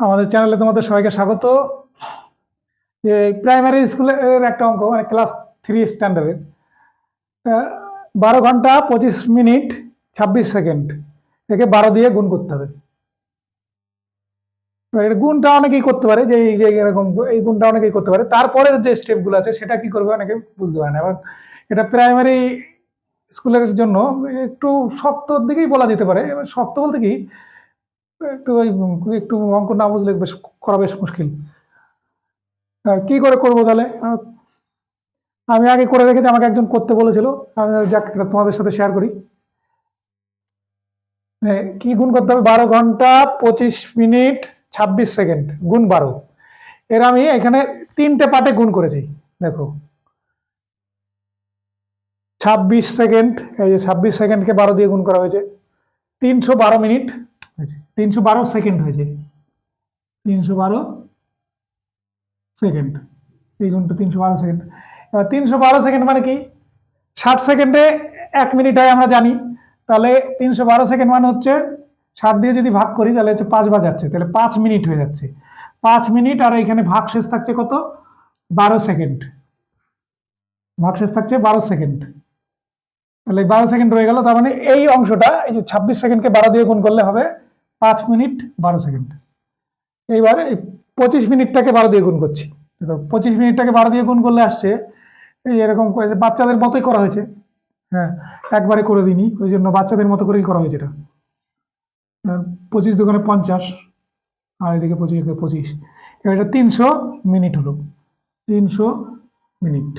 আমাদের চ্যানেলে তোমাদের সবাইকে স্বাগত। যে প্রাইমারি স্কুলের একটা অঙ্ক মানে ক্লাস থ্রি স্ট্যান্ডার্ডের বারো ঘণ্টা পঁচিশ মিনিট ছাব্বিশ সেকেন্ড একে বারো দিয়ে গুণ করতে হবে। এটা গুণটা অনেকেই করতে পারে, যে এই যে এরকম এই গুণটা অনেকেই করতে পারে। তারপরের যে স্টেপগুলো আছে, সেটা কি করবে অনেকে বুঝতে পারে না। এবার এটা প্রাইমারি স্কুলের জন্য একটু শক্তর দিকেই বলা যেতে পারে। শক্ত বলতে কি একটু ওই একটু অঙ্ক না বুঝলে বেশ করা বেশ মুশকিল। আহ, কি করে করব তাহলে? আমি আগে করে রেখেছি আমাকে একজন করতে বলেছিল। আমি যাক তোমাদের সাথে শেয়ার করি। কি গুণ করতে হবে? বারো ঘণ্টা পঁচিশ মিনিট ছাব্বিশ সেকেন্ড গুণ বারো। এর আমি এখানে তিনটে পার্টে গুণ করেছি দেখো। ছাব্বিশ সেকেন্ড এই যে ছাব্বিশ সেকেন্ডকে বারো দিয়ে গুণ করা হয়েছে তিনশো বারো মিনিট হয়েছে তিনশো বারো সেকেন্ড হয়েছে। তিনশো বারো সেকেন্ড এই গুণটা তিনশো বারো সেকেন্ড এবার তিনশো বারো সেকেন্ড মানে কি? ষাট সেকেন্ডে এক মিনিট হয় আমরা জানি। তাহলে তিনশো বারো সেকেন্ড মানে হচ্ছে ষাট দিয়ে যদি ভাগ করি, তাহলে হচ্ছে পাঁচ বাজাচ্ছে। তাহলে পাঁচ মিনিট হয়ে যাচ্ছে। পাঁচ মিনিট আর এখানে ভাগ শেষ থাকছে কত? বারো সেকেন্ড ভাগ শেষ থাকছে বারো সেকেন্ড তাহলে বারো সেকেন্ড রয়ে গেল। তার মানে এই অংশটা, এই যে ছাব্বিশ সেকেন্ডকে বারো দিয়ে গুণ করলে হবে পাঁচ মিনিট বারো সেকেন্ড। এইবার এই পঁচিশ মিনিটটাকে বারো দিয়ে গুণ করছি। দেখো, পঁচিশ মিনিটটাকে বারো দিয়ে গুণ করলে আসছে, এই এরকম বাচ্চাদের মতোই করা হয়েছে। হ্যাঁ একবারে করে দিইনি, ওই জন্য বাচ্চাদের মতো করেই করা হয়েছে এটা। পঁচিশ দোকানে পঞ্চাশ, আর এদিকে পঁচিশ পঁচিশ। এবার এটা তিনশো মিনিট হলো। তিনশো মিনিট।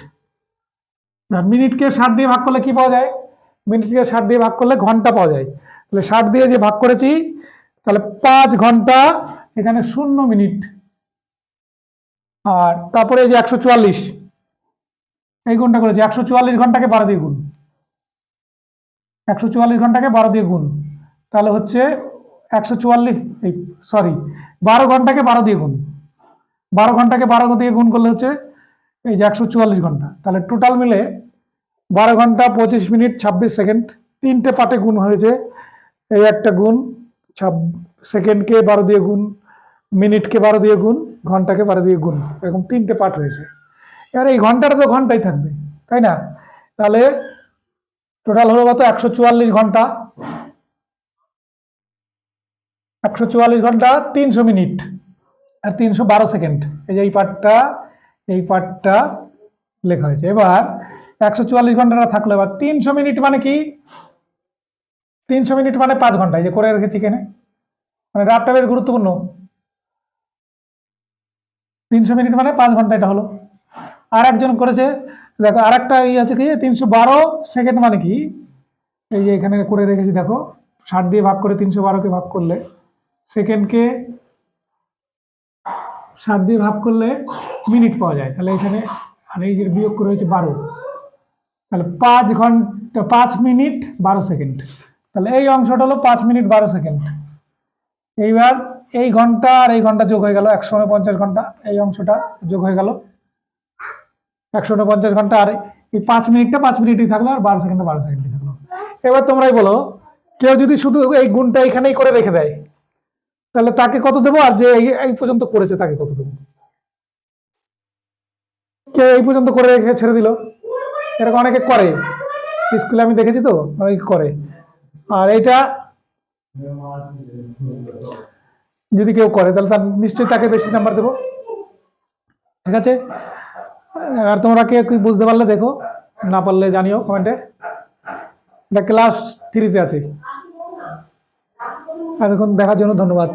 মিনিটকে ষাট দিয়ে ভাগ করলে কি পাওয়া যায়? মিনিটকে ষাট দিয়ে ভাগ করলে ঘণ্টা পাওয়া যায়। তাহলে ষাট দিয়ে যে ভাগ করেছি তাহলে পাঁচ ঘণ্টা, এখানে শূন্য মিনিট। আর তারপরে এই যে একশো চুয়াল্লিশ, এই গুণটা করেছি, একশো চুয়াল্লিশ ঘন্টাকে বারো দিয়ে গুণ। একশো চুয়াল্লিশ ঘন্টাকে বারো দিয়ে গুণ। তাহলে হচ্ছে একশো চুয়াল্লিশ, এই সরি বারো ঘন্টাকে বারো দিয়ে গুণ। বারো ঘন্টাকে বারো দিয়ে গুণ করলে হচ্ছে এই যে একশো চুয়াল্লিশ ঘণ্টা। তাহলে টোটাল মিলে বারো ঘণ্টা পঁচিশ মিনিট ছাব্বিশ সেকেন্ড, তিনটে পার্টে গুণ হয়েছে, এই একটা গুণ, ছাব সেকেন্ডকে বারো দিয়ে গুণ, মিনিটকে বারো দিয়ে গুণ, ঘন্টাকে বারো দিয়ে গুণ, এরকম তিনটে পার্ট রয়েছে। এবার এই ঘন্টাটা তো ঘন্টাই থাকবে, তাই না? তাহলে টোটাল হলো কত? একশো চুয়াল্লিশ ঘণ্টা। একশো চুয়াল্লিশ ঘণ্টা, তিনশো মিনিট আর তিনশো বারো সেকেন্ড। এই যে এই পার্টটা এই পার্টটা লেখা হয়েছে। এবার একশো চুয়াল্লিশ ঘন্টাটা থাকল, এবার তিনশো মিনিট মানে কি? তিনশো মিনিট মানে পাঁচ ঘণ্টা, এই যে করে রেখেছি কেনে মানে রাতটা বেশ গুরুত্বপূর্ণ। তিনশো মিনিট মানে পাঁচ ঘণ্টা এটা হলো। আর একজন করেছে, দেখো আর একটা ইয়ে আছে কি, তিনশো বারো সেকেন্ড মানে কি? এই যে এখানে করে রেখেছি, দেখো, ষাট দিয়ে ভাগ করে তিনশো বারোকে ভাগ করলে সেকেন্ডকে ষাট দিয়ে ভাগ করলে মিনিট পাওয়া যায়। তাহলে এখানে আর এই যে বিয়োগ করে হয়েছে বারো। তাহলে পাঁচ ঘণ্টা, পাঁচ মিনিট বারো সেকেন্ড তাহলে এই অংশটা হলো পাঁচ মিনিট বারো সেকেন্ড এইবার এই ঘণ্টা আর এই ঘণ্টা যোগ হয়ে গেল একশো উনপঞ্চাশ ঘণ্টা। এই অংশটা যোগ হয়ে গেল একশো উনপঞ্চাশ ঘণ্টা। আর এই পাঁচ মিনিটটা পাঁচ মিনিটই থাকল আর বারো সেকেন্ডে বারো সেকেন্ডই থাকল। এবার তোমরাই বলো, কেউ যদি শুধু এই গুণটা এখানেই করে রেখে দেয়, তাহলে তাকে কত দেবো? আর যে এই- পর্যন্ত করেছে তাকে কত দেবো? কে এই পর্যন্ত করে রেখে ছেড়ে দিল? এরকম অনেকে করে। স্কুলে আমি দেখেছি তো, অনেকে করে। আর এইটা যদি কেউ করে, তাহলে তার নিশ্চয়ই তাকে বেশি নাম্বার দেবো। ঠিক আছে? আর তোমরা কে বুঝতে পারলে দেখো, না পারলে জানিও কমেন্টে। ক্লাস থ্রিতে আছে। এতক্ষণ দেখার জন্য ধন্যবাদ।